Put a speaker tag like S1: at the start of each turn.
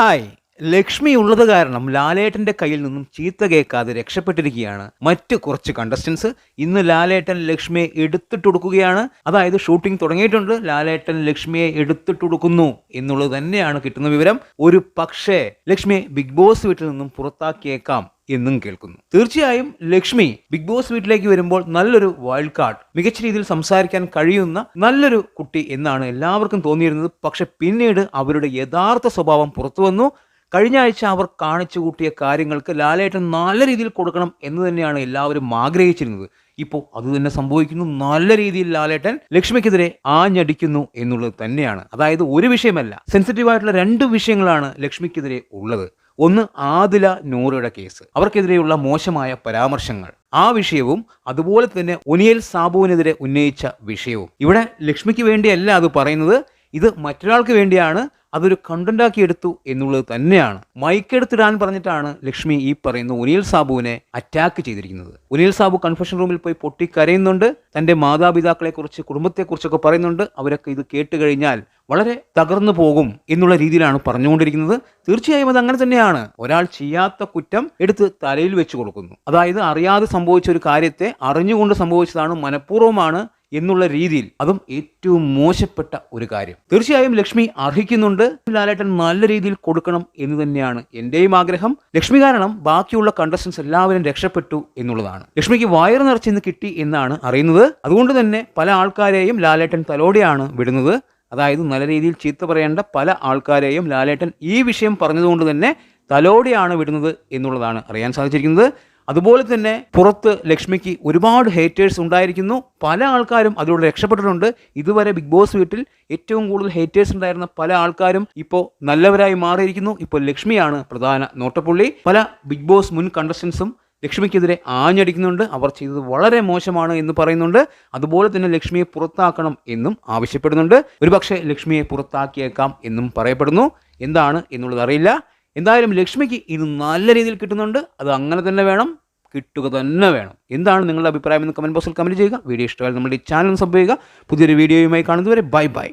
S1: Hi Lakshmi ഉള്ളത് കാരണം ലാലേട്ടന്റെ കയ്യിൽ നിന്നും ചീത്ത കേൾക്കാതെ രക്ഷപ്പെട്ടിരിക്കുകയാണ് മറ്റ് കുറച്ച് കണ്ടസ്റ്റൻസ് ഇന്ന് ലാലേട്ടൻ ലക്ഷ്മിയെ എടുത്തിട്ട് കൊടുക്കുകയാണ്. അതായത് ഷൂട്ടിംഗ് തുടങ്ങിയിട്ടുണ്ട്. ലാലേട്ടൻ ലക്ഷ്മിയെ എടുത്തിട്ട് കൊടുക്കുന്നു എന്നുള്ളത് തന്നെയാണ് കിട്ടുന്ന വിവരം. ഒരു പക്ഷേ ലക്ഷ്മിയെ ബിഗ് ബോസ് വീട്ടിൽ നിന്നും പുറത്താക്കിയേക്കാം. എന്നും കേൾക്കുന്നു. തീർച്ചയായും ലക്ഷ്മി ബിഗ് ബോസ് വീട്ടിലേക്ക് വരുമ്പോൾ നല്ലൊരു വൈൽഡ് കാർഡ് മികച്ച രീതിയിൽ സംസാരിക്കാൻ കഴിയുന്ന നല്ലൊരു കുട്ടി എന്നാണ് എല്ലാവർക്കും തോന്നിയിരുന്നത്. പക്ഷെ പിന്നീട് അവരുടെ യഥാർത്ഥ സ്വഭാവം പുറത്തു വന്നു. കഴിഞ്ഞ ആഴ്ച അവർ കാണിച്ചു കൂട്ടിയ കാര്യങ്ങൾക്ക് ലാലേട്ടൻ നല്ല രീതിയിൽ കൊടുക്കണം എന്ന് തന്നെയാണ് എല്ലാവരും ആഗ്രഹിച്ചിരുന്നത്. ഇപ്പോൾ അത് തന്നെ സംഭവിക്കുന്നു. നല്ല രീതിയിൽ ലാലേട്ടൻ ലക്ഷ്മിക്കെതിരെ ആഞ്ഞടിക്കുന്നു എന്നുള്ളത് തന്നെയാണ്. അതായത് ഒരു വിഷയമല്ല സെൻസിറ്റീവ് ആയിട്ടുള്ള രണ്ട് വിഷയങ്ങളാണ് ലക്ഷ്മിക്കെതിരെ ഉള്ളത്. ഒന്ന് ആദില നൂറയുടെ കേസ്. അവർക്കെതിരെയുള്ള മോശമായ പരാമർശങ്ങൾ. ആ വിഷയവും അതുപോലെ തന്നെ ഒനിയൽ സാബുവിനെതിരെ ഉന്നയിച്ച വിഷയവും. ഇവിടെ ലക്ഷ്മിക്ക് വേണ്ടിയല്ല അത് പറയുന്നത്. ഇത് മറ്റൊരാൾക്ക് വേണ്ടിയാണ് അതൊരു കണ്ടന്റാക്കി എടുത്തു എന്നുള്ളത് തന്നെയാണ്. മൈക്കെടുത്തിടാൻ പറഞ്ഞിട്ടാണ് ലക്ഷ്മി ഈ പറയുന്ന ഉനിയൽ സാബുവിനെ അറ്റാക്ക് ചെയ്തിരിക്കുന്നത്. ഉനിയൽ സാബു കൺഫെഷൻ റൂമിൽ പോയി പൊട്ടി കരയുന്നുണ്ട് തന്റെ മാതാപിതാക്കളെക്കുറിച്ച് കുടുംബത്തെക്കുറിച്ചൊക്കെ പറയുന്നുണ്ട്. അവരൊക്കെ ഇത് കേട്ട് കഴിഞ്ഞാൽ വളരെ തകർന്നു പോകും എന്നുള്ള രീതിയിലാണ് പറഞ്ഞുകൊണ്ടിരിക്കുന്നത്. തീർച്ചയായും അത് അങ്ങനെ തന്നെയാണ്. ഒരാൾ ചെയ്യാത്ത കുറ്റം എടുത്ത് തലയിൽ വെച്ച് കൊടുക്കുന്നു. അതായത് അറിയാതെ സംഭവിച്ച ഒരു കാര്യത്തെ അറിഞ്ഞുകൊണ്ട് സംഭവിച്ചതാണ് മനഃപൂർവമാണ് എന്നുള്ള രീതിയിൽ അതും ഏറ്റവും മോശപ്പെട്ട ഒരു കാര്യം. തീർച്ചയായും ലക്ഷ്മി അർഹിക്കുന്നുണ്ട്. ലാലേട്ടൻ നല്ല രീതിയിൽ കൊടുക്കണം എന്ന് തന്നെയാണ് എന്റെയും ആഗ്രഹം. ലക്ഷ്മി കാരണം ബാക്കിയുള്ള കണ്ടസ്റ്റൻസ് എല്ലാവരും രക്ഷപ്പെട്ടു എന്നുള്ളതാണ്. ലക്ഷ്മിക്ക് വയറ് നിറച്ചിന്ന് കിട്ടി എന്നാണ് അറിയുന്നത്. അതുകൊണ്ട് തന്നെ പല ആൾക്കാരെയും ലാലേട്ടൻ തലോടെയാണ് വിടുന്നത്. അതായത് നല്ല രീതിയിൽ ചീത്ത പറയേണ്ട പല ആൾക്കാരെയും ലാലേട്ടൻ ഈ വിഷയം പറഞ്ഞതുകൊണ്ട് തന്നെ തലോടെയാണ് വിടുന്നത് എന്നുള്ളതാണ് അറിയാൻ സാധിച്ചിരിക്കുന്നത്. അതുപോലെ തന്നെ പുറത്ത് ലക്ഷ്മിക്ക് ഒരുപാട് ഹേറ്റേഴ്സ് ഉണ്ടായിരിക്കുന്നു. പല ആൾക്കാരും അതിലൂടെ രക്ഷപ്പെട്ടിട്ടുണ്ട്. ഇതുവരെ ബിഗ് ബോസ് വീട്ടിൽ ഏറ്റവും കൂടുതൽ ഹേറ്റേഴ്സ് ഉണ്ടായിരുന്ന പല ആൾക്കാരും ഇപ്പോൾ നല്ലവരായി മാറിയിരിക്കുന്നു. ഇപ്പോൾ ലക്ഷ്മിയാണ് പ്രധാന നോട്ടപ്പുള്ളി. പല ബിഗ് ബോസ് മുൻ കണ്ടസ്റ്റൻസും ലക്ഷ്മിക്കെതിരെ ആഞ്ഞടിക്കുന്നുണ്ട്. അവർ ചെയ്തത് വളരെ മോശമാണ് എന്ന് പറയുന്നുണ്ട്. അതുപോലെ തന്നെ ലക്ഷ്മിയെ പുറത്താക്കണം എന്നും ആവശ്യപ്പെടുന്നുണ്ട്. ഒരുപക്ഷെ ലക്ഷ്മിയെ പുറത്താക്കിയേക്കാം എന്നും പറയപ്പെടുന്നു. എന്താണ് എന്നുള്ളത് അറിയില്ല. എന്തായാലും ലക്ഷ്മിക്ക് ഇത് നല്ല രീതിയിൽ കിട്ടുന്നുണ്ട്. അത് അങ്ങനെ തന്നെ വേണം. കിട്ടുക തന്നെ വേണം. എന്താണ് നിങ്ങളുടെ അഭിപ്രായം എന്ന് കമന്റ് ബോക്സിൽ കമന്റ് ചെയ്യുക. വീഡിയോ ഇഷ്ടമായാലും നമ്മുടെ ഈ ചാനൽ സബ് ചെയ്യുക. പുതിയൊരു വീഡിയോയുമായി കാണുന്നതുവരെ ബൈ ബൈ.